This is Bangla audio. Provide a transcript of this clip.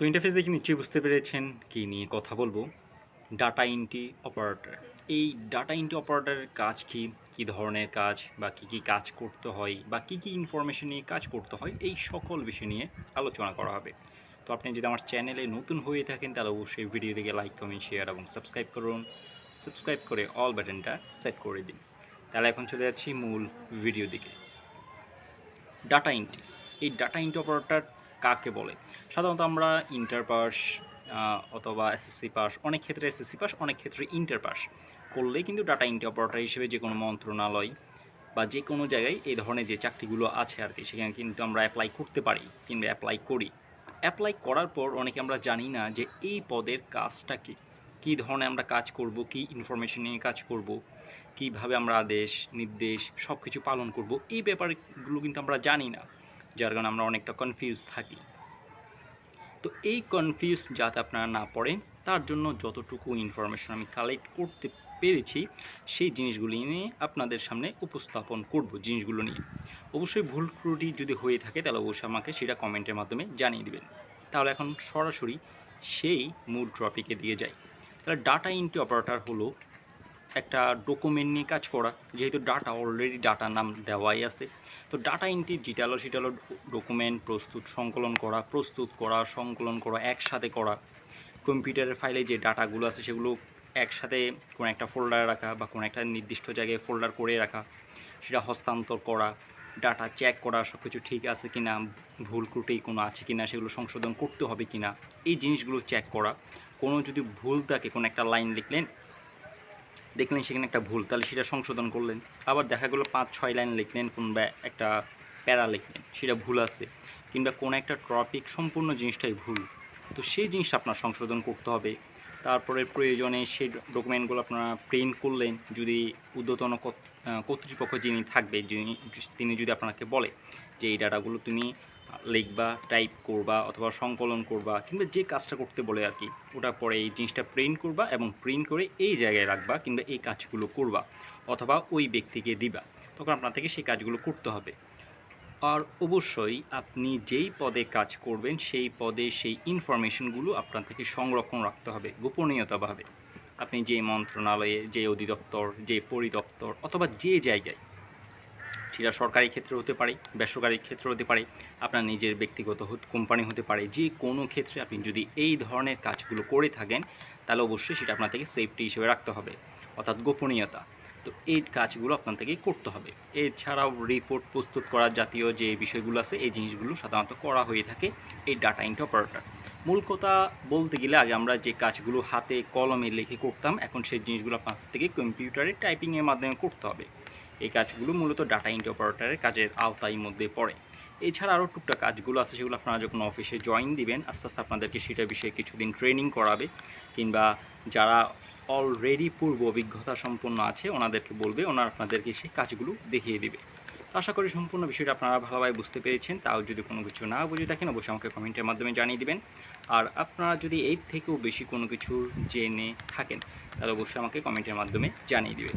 তো ইন্টারফেস দেখে নিশ্চয়ই বুঝতে পেরেছেন কি নিয়ে কথা বলব। ডাটা এন্ট্রি অপারেটর এই ডাটা এন্ট্রি অপারেটরের কাজ কি? কী ধরনের কাজ? বা কী কী কাজ করতে হয়? বা কী কী ইনফরমেশন নিয়ে কাজ করতে হয়? এই সকল বিষয় নিয়ে আলোচনা করা হবে। তো আপনি যদি আমার চ্যানেলে নতুন হয়ে থাকেন, তাহলে অবশ্যই ভিডিও দেখে লাইক কমেন্ট শেয়ার এবং সাবস্ক্রাইব করুন। সাবস্ক্রাইব করে অল বাটনটা সেট করে দিন। তাহলে এখন চলে যাচ্ছি মূল ভিডিও দিকে। ডাটা এন্ট্রি এই ডাটা এন্ট্রি অপারেটর কাকে বলে? সাধারণত আমরা ইন্টার পাস অথবা এসএসসি পাস অনেক ক্ষেত্রে এসএসসি পাস অনেক ক্ষেত্রে ইন্টার পাস করলেই কিন্তু ডাটা এন্ট্রি অপারেটর হিসেবে যে কোনো মন্ত্রণালয় বা যে কোনো জায়গায় এই ধরনের যে চাকরিগুলো আছে আর কি, সেখানে কিন্তু আমরা অ্যাপ্লাই করতে পারি, কিংবা অ্যাপ্লাই করি। অ্যাপ্লাই করার পর অনেকে আমরা জানি না যে এই পদের কাজটা কী কী ধরনের আমরা কাজ করব, কী ইনফরমেশন নিয়ে কাজ করব, কীভাবে আমরা আদেশ, নির্দেশ সব কিছু পালন করব, এই ব্যাপারগুলো কিন্তু আমরা জানি না, যার কারণে আমরা অনেকটা কনফিউজ থাকি। তো এই কনফিউজ যাতে আপনারা না পড়েন, তার জন্য যতটুকু ইনফরমেশন আমি কালেক্ট করতে পেরেছি, সেই জিনিসগুলি নিয়ে আপনাদের সামনে উপস্থাপন করব জিনিসগুলো নিয়ে। অবশ্যই ভুল ত্রুটি যদি হয়ে থাকে, তাহলে অবশ্যই আমাকে সেটা কমেন্টের মাধ্যমে জানিয়ে দেবেন। তাহলে এখন সরাসরি সেই মূল টপিকে দিয়ে যাই। তাহলে ডাটা এন্ট্রি অপারেটর হলো একটা ডকুমেন্ট নিয়ে কাজ করা, যেহেতু ডাটা অলরেডি ডাটা নাম দেওয়াই আছে। তো ডাটা এন্ট্রি যেটা হলো সেটা হলো ডকুমেন্ট প্রস্তুত, সংকলন করা, প্রস্তুত করা, সংকলন করা, একসাথে করা। কম্পিউটারের ফাইলে যে ডাটাগুলো আছে সেগুলো একসাথে কোনো একটা ফোল্ডারে রাখা বা কোনো একটা নির্দিষ্ট জায়গায় ফোল্ডার করে রাখা, সেটা হস্তান্তর করা ডাটা চেক করা সব কিছু ঠিক আছে কি না ভুল ত্রুটি কোনো আছে কি না সেগুলো সংশোধন করতে হবে কি না এই জিনিসগুলো চেক করা। কোনো যদি ভুল থাকে কোনো একটা লাইন লিখলেন দেখলেন সেখানে একটা ভুল তাহলে সেটা সংশোধন করলেন। আবার দেখা গেলো পাঁচ ছয় লাইন লিখলেন কিংবা একটা প্যারা লিখলেন সেটা ভুল আছে। কিংবা কোনো একটা টপিক সম্পূর্ণ জিনিসটাই ভুল। তো সেই জিনিসটা আপনার সংশোধন করতে হবে। তারপরে প্রয়োজনে সেই ডকুমেন্টগুলো আপনারা প্রিন্ট করলেন যদি আহ, কর্তৃপক্ষ যিনি থাকবে যিনি তিনি যদি আপনাকে বলে যে এই ডাটাগুলো তুমি লিখবা টাইপ করবা অথবা সংকলন করবা কিংবা যে কাজটা করতে বলে আর কি, ওটা পরে এই জিনিসটা প্রিন্ট করবা এবং প্রিন্ট করে এই জায়গায় রাখবা কিংবা এই কাজগুলো করবা অথবা ওই ব্যক্তিকে দিবা। তখন আপনার থেকে সেই কাজগুলো করতে হবে। আর অবশ্যই আপনি যেই পদে কাজ করবেন সেই পদে সেই ইনফরমেশনগুলো আপনার থেকে সংরক্ষণ রাখতে হবে গোপনীয়তাভাবে। আপনি যে মন্ত্রণালয়ে, যে অধিদপ্তর, যে পরিদপ্তর অথবা যে জায়গায় সেটা সরকারি ক্ষেত্রে হতে পারে, বেসরকারি ক্ষেত্রে হতে পারে, আপনার নিজের ব্যক্তিগত কোম্পানি হতে পারে, যে কোনো ক্ষেত্রে আপনি যদি এই ধরনের কাজগুলো করে থাকেন, তাহলে অবশ্যই সেটা আপনার থেকে সেফটি হিসেবে রাখতে হবে, অর্থাৎ গোপনীয়তা। তো এই কাজগুলো আপনার থেকে করতে হবে। এছাড়াও রিপোর্ট প্রস্তুত করার জাতীয় যে বিষয়গুলো আছে, এই জিনিসগুলো সাধারণত করা হয়ে থাকে এই ডাটা এন্ট্রি অপারেটর মূল কথা বলতে গেলে আগে আমরা যে কাজগুলো হাতে কলমে লিখে করতাম, এখন সেই জিনিসগুলো আপনার থেকে কম্পিউটারে টাইপিংয়ের মাধ্যমে করতে হবে। এই কাজগুলো মূলত ডাটা এন্ট্রি অপারেটরের কাজের আওতায় মধ্যে পড়ে। এছাড়া আরও টুকটাক কাজগুলো আছে সেগুলো আপনারা যখন অফিসে জয়েন দিবেন, আস্তে আস্তে আপনাদেরকে সেটা বিষয়ে কিছুদিন ট্রেনিং করাবে কিংবা যারা অলরেডি পূর্ব অভিজ্ঞতা সম্পন্ন আছে, ওনাদেরকে বলবে, ওনারা আপনাদেরকে সেই কাজগুলো দেখিয়ে দিবে। আশা করি সম্পূর্ণ বিষয়টা আপনারা ভালোভাবে বুঝতে পেরেছেন। তাও যদি কোনো কিছু না বুঝে থাকেন, অবশ্যই আমাকে কমেন্টের মাধ্যমে জানিয়ে দিবেন। আর আপনারা যদি এর থেকেও বেশি কোনো কিছু জেনে থাকেন, তাহলে অবশ্যই আমাকে কমেন্টের মাধ্যমে জানিয়ে দিবেন।